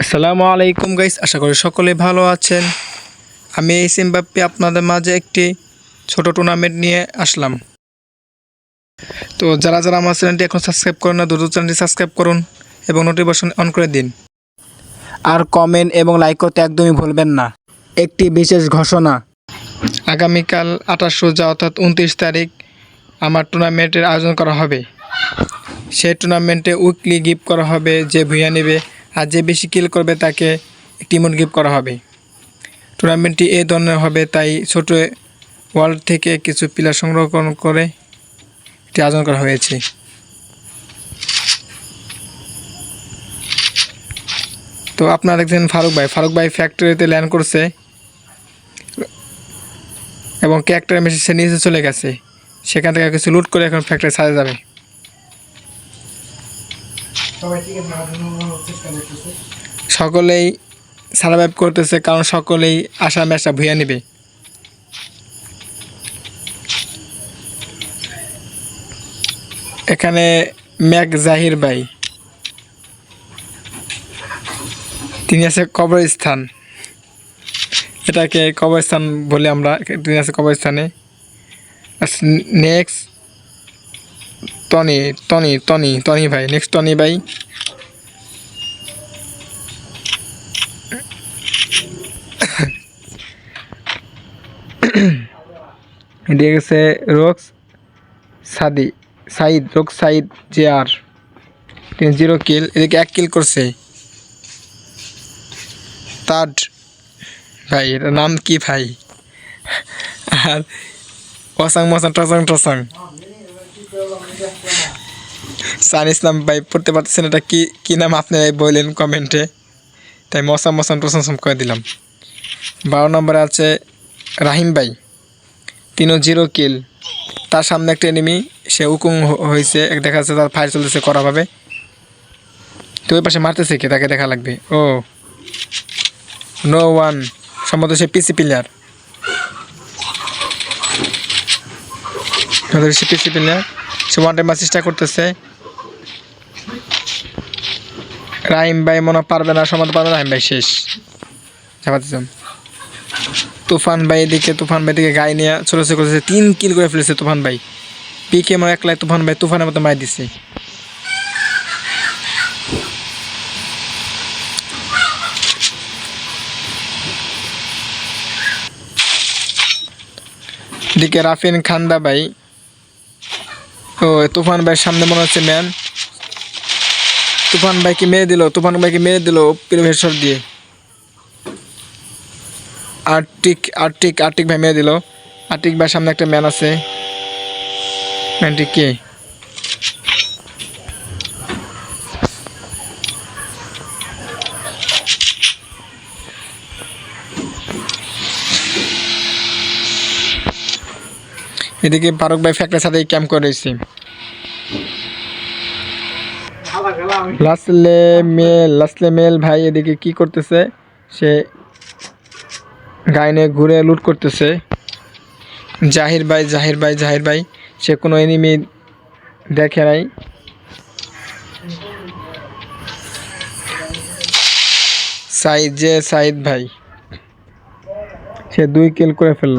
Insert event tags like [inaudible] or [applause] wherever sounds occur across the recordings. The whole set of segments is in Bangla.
আসসালামু আলাইকুম গাইস, আশা করি সকলে ভালো আছেন। আমি এই সিম্বাপ্পি আপনাদের মাঝে একটি ছোট টুর্নামেন্ট নিয়ে আসলাম। তো যারা যারা আমার চ্যানেলটি এখন সাবস্ক্রাইব করেন না, দ্রুত চ্যানেলটি সাবস্ক্রাইব করুন এবং নোটিফিকেশন অন করে দিন। আর কমেন্ট এবং লাইক করতে একদমই ভুলবেন না। একটি বিশেষ ঘোষণা, আগামীকাল আঠাশ সোজা অর্থাৎ উনত্রিশ তারিখ আমার টুর্নামেন্টের আয়োজন করা হবে। সেই টুর্নামেন্টে উইকলি গিফট করা হবে যে ভুইয়া নেবে। আর যে বেশি কিল করবে তাকে একটি ইমোট গিফট করা হবে। টুর্নামেন্টটি এই ধরনের হবে, তাই ছোট ওয়ার্ল্ড থেকে কিছু প্লেয়ার সংরক্ষণ করে এটি আয়োজন করা হয়েছে। তো আপনারা দেখছেন ফারুক ভাই। ফারুক ভাই ফ্যাক্টরিতে ল্যান্ড করছে এবং ক্যারেক্টার মেশিন সে নিচে চলে গেছে। সেখান থেকে কিছু লুট করে এখন ফ্যাক্টরি সাজা যাবে। সকলেই সার্ভাইভ করতেছে, কারণ সকলেই আশা মেশা ভুইয়া নেবে। এখানে ম্যাক জাহির ভাই। তিনি আছে কবরস্থান। এটাকে কবরস্থান বলে আমরা, তিনি আছে কবরস্থানে। Next Tony Tony Tony Tony ভাই নেক্সট টনি ভাই। এদিকে গেছে রোকস সাদি, সাইদ রোক Sayed J R zero kill এদিকে এক কিল করছে। তার ভাই এটার নাম কি ভাই? আর অসাং, মসাং, টসাং টসাং। সান ইসলাম ভাই পড়তে পারতেছেন, এটা কি কি নাম আপনি বললেন কমেন্টে? তাই মশাম মশাম টসাম করে দিলাম। বারো নম্বরে আছে রাহিম ভাই। তিনও জিরো কিল তার সামনে একটা এনিমি সে উকুং হ- হয়েছে, দেখা যাচ্ছে তার ফায়ার চলতেছে করাভাবে তো ওই পাশে মারতেছে কে? তাকে দেখা লাগবে। ও। নো ওয়ান সম্ভবত সে পিসি প্লেয়ার সে পিসি প্লেয়ার সে ওয়ান টাইম চেষ্টা করতেছে। রাহিম ভাই মনে পারবে না সমাতে পারবে রাহিম ভাই শেষ। তুফান ভাই এদিকে, তুফান ভাই দিকে গায়ে নিয়ে ছোটো ছোটো করেছে তিন কিল করে ফেলেছে তুফান ভাই। পিকে মনে একলাই তুফান ভাই তুফানের মতো মাই দিছে। দিকে রাফিন খান্দা ভাই। ও, তুফান ভাইয়ের সামনে মনে হচ্ছে ম্যান তুফান ভাইকে মেরে দিল, তুফান ভাইকে মেরে দিল প্রিভেশর দিয়ে। আর্টিক আর্টিক আর্টিক ভাই মেরে দিল। আর্টিক ভাই সামনে একটা ম্যান আছে। ম্যানটি কে? এদিকে ফারুক ভাই ফ্যাক্টরির সাথে ক্যাম্প করে লাসলে মেল লাসলে মেল ভাই এদিকে কি করতেছে? সে গাইনে ঘুরে লুট করতেছে। জাহির ভাই জাহির ভাই জাহির ভাই, সে কোনো এনিমি দেখে নাই। সাইদ, যে সাইদ ভাই, সে দুই কিল করে ফেলল।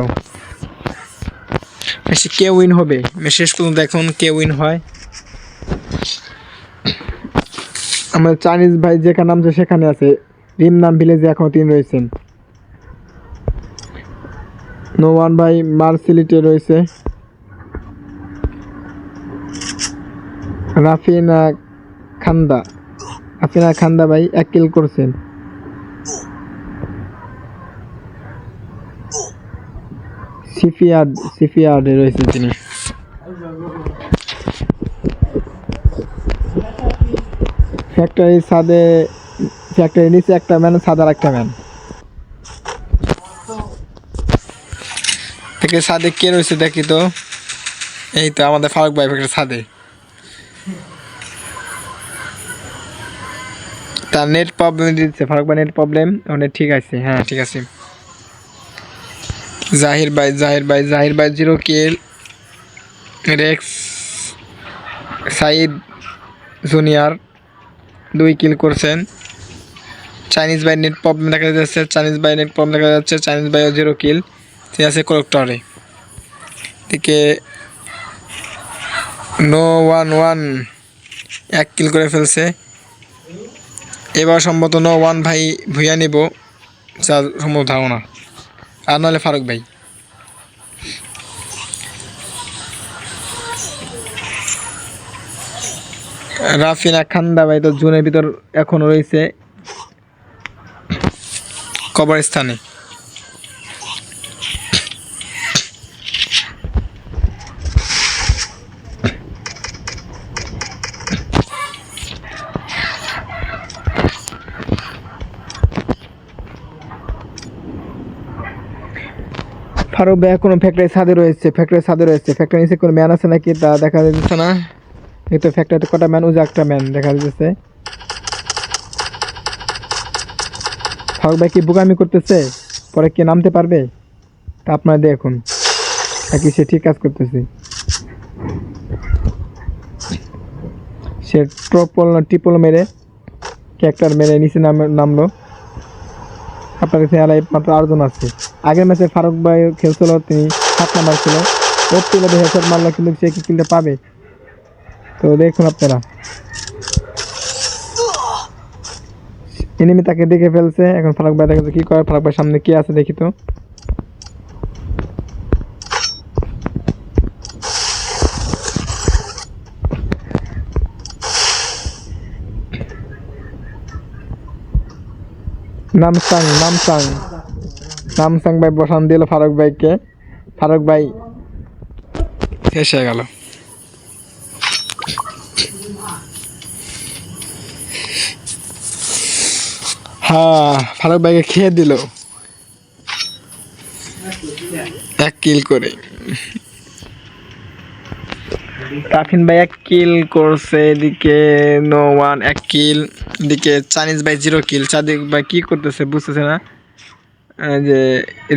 কে উইন হবে? শেষ পর্যন্ত দেখুন কে উইন হয়? আমাদের চাইনিজ ভাই যেখানে নামছে সেখানে আছে, রিম নাম ভিলেজে এখনও তিনি রয়েছেন। নোমান ভাই মার্সিলিটে রয়েছে। রাফিনা খান্দা। রাফিনা খান্দা ভাই এক কিল করছেন। সিফিয়ার্ড, সিফিয়ার্ডে রয়েছেন তিনি। ফ্যাক্টরি ছাদে ফ্যাক্টরি নিচে একটা ম্যান সাদার একটা ম্যান থেকে ছাদে কে রয়েছে দেখি তো। এই তো আমাদের ফারুক ভাই ফ্যাক্টরি ছাদে। তার নেট প্রবলেম দিচ্ছে, ফারুক ভাই নেট প্রবলেম নেট ঠিক আছে হ্যাঁ ঠিক আছে। জাহির ভাই জাহির ভাই জাহির ভাই zero kill Rex Sayed junior দুই কিল করছেন। চাইনিজ বাই নেট প্রবলেম দেখা যাচ্ছে চাইনিজ বাই নেট প্রবলেম দেখা যাচ্ছে চাইনিজ বাই জিরো কিল ঠিক আছে কলেক্টরে দিকে নো ওয়ান ওয়ান এক কিল করে ফেলছে। এবার সম্ভবত নো ওয়ান ভাই ভুইয়া নিব, যা সম্ভব ধারণা। আর নাহলে ফারুক ভাই। রাফিনা খান্দা ভাই তো জুনের ভিতর এখনও রয়েছে। কবরস্থানে। ফারুক ভাই এখনও ফ্যাক্টরি ছাদে রয়েছে ফ্যাক্টরি ছাদে রয়েছে। ফ্যাক্টরি নিচে কোনো ম্যান আছে নাকি? তা দেখা যাচ্ছে না। এই ফ্যাক্টরিতে কটা ম্যান যে একটা ম্যান দেখা যাচ্ছে ফারুক ভাই কি বুকামি করতেছে? পরে কে নামতে পারবে? তা আপনারা দেখুন। নাকি সে ঠিক কাজ করতেছে? সে ট্রপল টিপল মেরে ক্যারেক্টার মেরে নিচে নাম, নামলো। আপনার কাছে আর মাত্র আটজন আছে। আগের ম্যাচে ফারুক ভাই খেলছিল, তিনি সাত নাম্বার ছিল। ওর তুলে হেডশট মারলো, কিন্তু সে কি কিলটা পাবে? তো দেখুন আপনারা। এনিমি তাকে দেখে ফেলছে। এখন ফারুক ভাই দেখে কি করে, ফারুক ভাই সামনে কি আছে দেখি তো। নামসাং নামসাং। নামসাং ভাই বসান দিল ফারুক ভাইকে। ফারুক ভাই শেষ হয়ে গেল। হ্যাঁ ফারুক ভাইকে খেয়ে দিল। এক কিল করে। তাফিন ভাই এক কিল করছে, এদিকে নো ওয়ান এক কিল এদিকে চাইনিজ ভাই জিরো কিল চাঁদিক ভাই কি করতেছে বুঝতেছে না? যে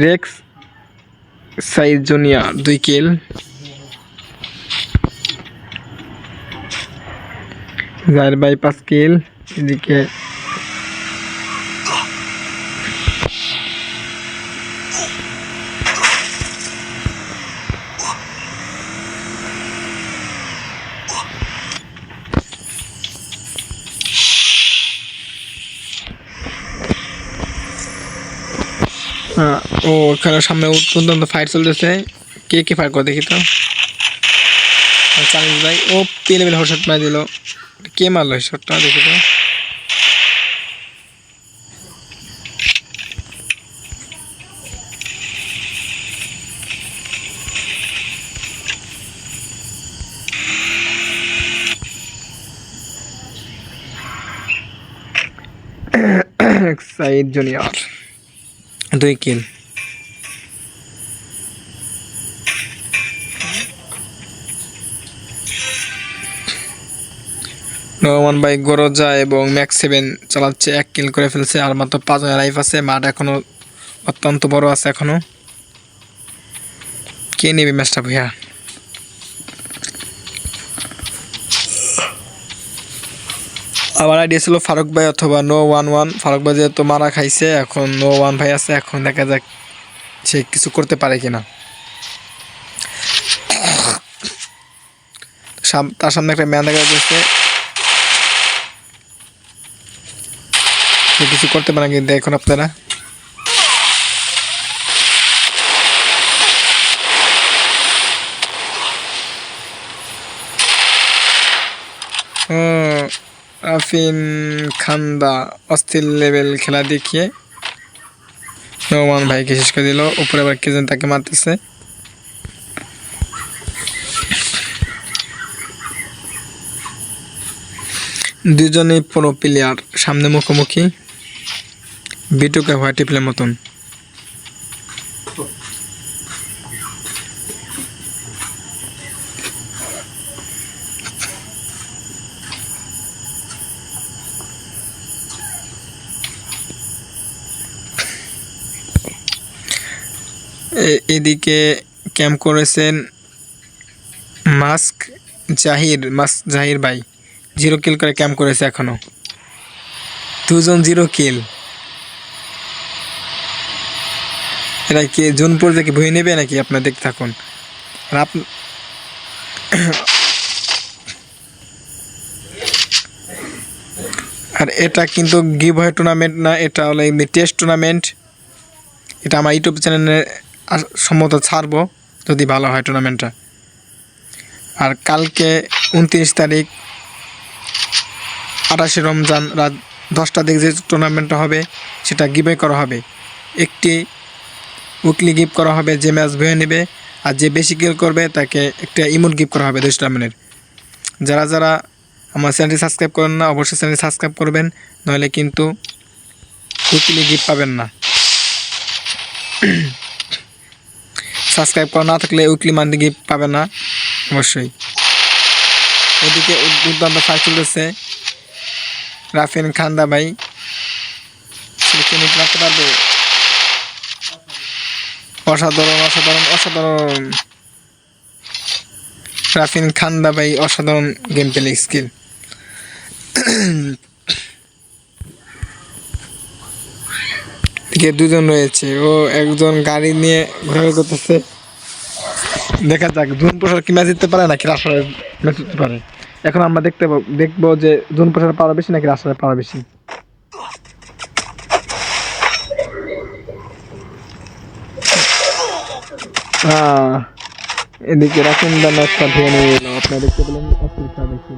রেক্স সাইজ জুনিয়র দুই কিল জাহির ভাই পাঁচ কিল এদিকে ও ওখানে সামনে অত্যন্ত ফাইট চলতেছে। কে কে ফাইট করে দেখি তো। ভাই, ও পে লেভেল হটশট মারি দিল। কে মারলো শটটা দেখি তো। [coughs] সাইদ জুনিয়র দুই কিল। রহমান ভাই গরজা এবং ম্যাক্স সেভেন চালাচ্ছে, এক কিল করে ফেলছে, আর মাত্র পাঁচজন লাইফ আছে, মাঠ এখনও অত্যন্ত বড় আছে এখনও। কে নেবে ম্যাচটা ভাইয়া? আমার আইডিয়া ছিল ফারুক ভাই অথবা নো ওয়ান ওয়ান। ফারুক ভাই যেহেতু মারা খাইছে এখন নো ওয়ান ভাই আছে এখন দেখা যাক সে কিছু করতে পারে কিনা। তার সামনে একটা ম্যান দেখা যাচ্ছে। কিছু করতে পারে কিন্তু এখন আপনারা। হুম, আফিন খান্দা অস্থির লেভেল খেলা দেখিয়ে নোমান ভাইকে শেষ করে দিল। উপরে আবার কে যেন তাকে মারতেছে। দুজনেই পুরো প্লেয়ার সামনে মুখোমুখি। বিটুকে হোয়াইট টিপলের মতন। এদিকে ক্যাম্প করেছেন মাস্ক জাহির মাস্ক জাহির ভাই। জিরো কিল করে ক্যাম্প করেছে এখনও দুজন জিরো কিল। এরা কি জুন পর্যায়ে বই নেবে নাকি? আপনার দেখতে থাকুন। আর আপ আর এটা কিন্তু গিভ হয় টুর্নামেন্ট না, এটা হলো এমনি টেস্ট টুর্নামেন্ট এটা আমার ইউটিউব চ্যানেলে সম্ভবত ছাড়বো যদি ভালো হয় টুর্নামেন্টটা। আর কালকে উনত্রিশ তারিখ, আঠাশে রমজান রাত দশটা দিকে যে টুর্নামেন্টটা হবে, সেটা গিভে করা হবে। একটি উইকলি গিফট করা হবে যে ম্যাচ ভেঙে নেবে, আর যে বেশি কিল করবে, তাকে একটা ইমোট গিফট করা হবে দশ টুর্নামেন্টের যারা যারা আমার চ্যানেলটি সাবস্ক্রাইব করেন না, অবশ্যই চ্যানেলটি সাবস্ক্রাইব করবেন, নইলে কিন্তু উইকলি গিফট পাবেন না। সাবস্ক্রাইব করা না থাকলে উইকলি মান্থলি গিফট পাবেন না। অবশ্যই। এদিকে দুর্দান্ত ফাইট চলতেছে। রাফিন খান্দা ভাই। রাখতে পারবে? অসাধারণ অসাধারণ অসাধারণ। রাফিন খান্দা ভাই, অসাধারণ গেম প্লে স্কিল দিকে দুজন রয়েছে। ও একজন গাড়ি নিয়ে ঘোরাঘুরি করতেছে। দেখা যাক জুন প্রসার কি ম্যাচ জিততে পারে নাকি রাসার ম্যাচ জিততে পারে? এখন আমরা দেখতে দেখব যে জুন প্রসার পাওয়া বেশি নাকি রাসার পাওয়া বেশি। হ্যাঁ এদিকে রাখুন, দা ম্যাচটা ভেঙে নিয়ে আপনারা দেখতে পেলেন অসুবিধা বেশি